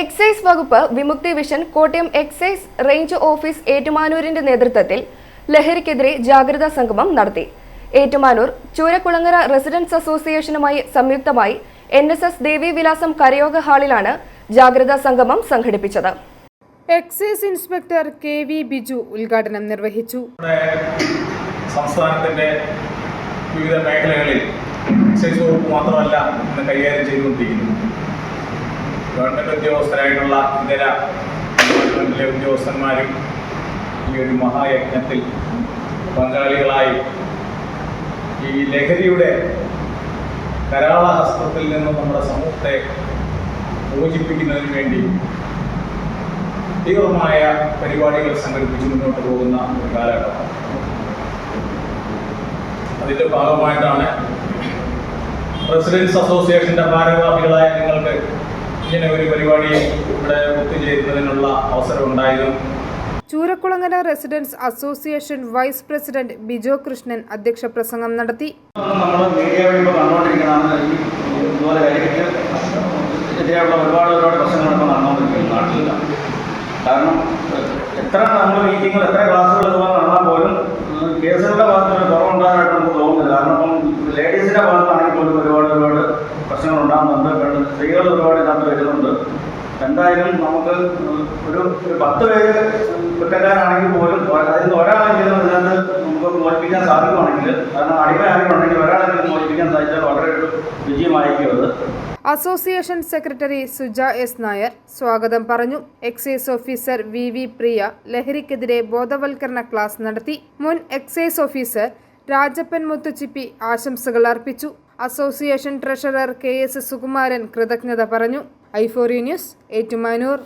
Excise വകുപ്പ് Vimukthi vision Kottayam excise range office ഏറ്റുമാനൂരിന്റെ നേതൃത്വത്തിൽ ലഹരിക്കെതിരെ ജാഗ്രതാ സംഗമം നടത്തി. ഏറ്റുമാനൂർ ചൂരക്കുളങ്ങര റെസിഡൻസ് അസോസിയേഷനുമായി സംയുക്തമായി എൻ എസ് എസ് ദേവീവിലാസം കരയോഗ ഹാളിലാണ് ജാഗ്രതാ സംഗമം സംഘടിപ്പിച്ചത്. Excise inspector K V Biju ഉദ്ഘാടനം നിർവഹിച്ചു. സംസ്ഥാനത്തിന്റെ വിവിധ മേഖലകളിൽ എക്സൈസ് വകുപ്പ് മാത്രമല്ല ഇന്ന് കൈകാര്യം ചെയ്തുകൊണ്ടിരിക്കുന്നത് ഗവൺമെന്റ് ഉദ്യോഗസ്ഥരായിട്ടുള്ള ഇതര ഗവൺമെന്റിലെ ഉദ്യോഗസ്ഥന്മാരും ഈ ഒരു മഹായജ്ഞത്തിൽ പങ്കാളികളായി ഈ ലഹരിയുടെ കരാളഹസ്തത്തിൽ നിന്നും നമ്മുടെ സമൂഹത്തെ മോചിപ്പിക്കുന്നതിന് വേണ്ടി തീവ്രമായ പരിപാടികൾ സംഘടിപ്പിച്ച് മുന്നോട്ട് പോകുന്ന ഒരു കാലഘട്ടമാണ് അതിന്റെ ഭാഗമായിട്ടാണ് റെസിഡൻസ് അസോസിയേഷന്റെ ഭാരവാഹികളായ നിങ്ങൾക്ക് ഇങ്ങനെ ഒരു പരിപാടി ഇവിടെ ഒത്തുചേരുന്നതിനുള്ള അവസരം ഉണ്ടായതും. Choorakkulangara residents association vice president Bijo Krishnan അധ്യക്ഷ പ്രസംഗം നടത്തി. നമ്മൾ മീഡിയ വഴി ഇപ്പോൾ കണ്ടുകൊണ്ടിരിക്കുന്നതാണ് ഈ ഇതുപോലെ ലഹരിക്ക് എതിരെയുള്ള ഒരുപാട് ഒരുപാട് പ്രശ്നങ്ങൾ ഇപ്പോൾ നടന്നുകൊണ്ടിരിക്കുന്നു നാട്ടിലില്ല കാരണം എത്ര നമ്മൾ മീറ്റിങ്ങുകൾ എത്ര ക്ലാസ്സുകൾ ഇതുപോലെ നടന്നാൽ പോലും കേസുകളുടെ ഭാഗത്ത് കുറവുണ്ടാകാനായിട്ട് നമുക്ക് തോന്നുന്നില്ല. കാരണം ഇപ്പം ലേഡീസിന്റെ ഒരുപാട് ഉണ്ടാകുന്നുണ്ട് പെണ്ണ് സ്ത്രീകൾ ഒരുപാട് ഇതിനകത്ത് വരുന്നുണ്ട്. എന്തായാലും നമുക്ക് ഒരു ഒരു പത്ത് പേര് കുറ്റക്കാരാണെങ്കിൽ പോലും അതിൽ ഒരാളെങ്കിലും ഇതിനകത്ത് നമുക്ക് മോചിപ്പിക്കാൻ സാധിക്കുവാണെങ്കിൽ കാരണം അടിമയായിട്ടുണ്ടെങ്കിൽ ഒരാളെങ്കിലും മോചിപ്പിക്കാൻ സാധിച്ചാൽ വളരെ ഒരു വിജയമായിരിക്കും അത്. Association secretary Suja S Nair സ്വാഗതം പറഞ്ഞു. Excise officer V V Priya ലഹരിക്കെതിരെ ബോധവൽക്കരണ ക്ലാസ് നടത്തി. മുൻ എക്സൈസ് ഓഫീസർ രാജപ്പൻ മുത്തുച്ചിപ്പി ആശംസകൾ അർപ്പിച്ചു. Association treasurer K S Sukumaran കൃതജ്ഞത പറഞ്ഞു. ഐഫോറി ന്യൂസ് ഏറ്റുമാനൂർ.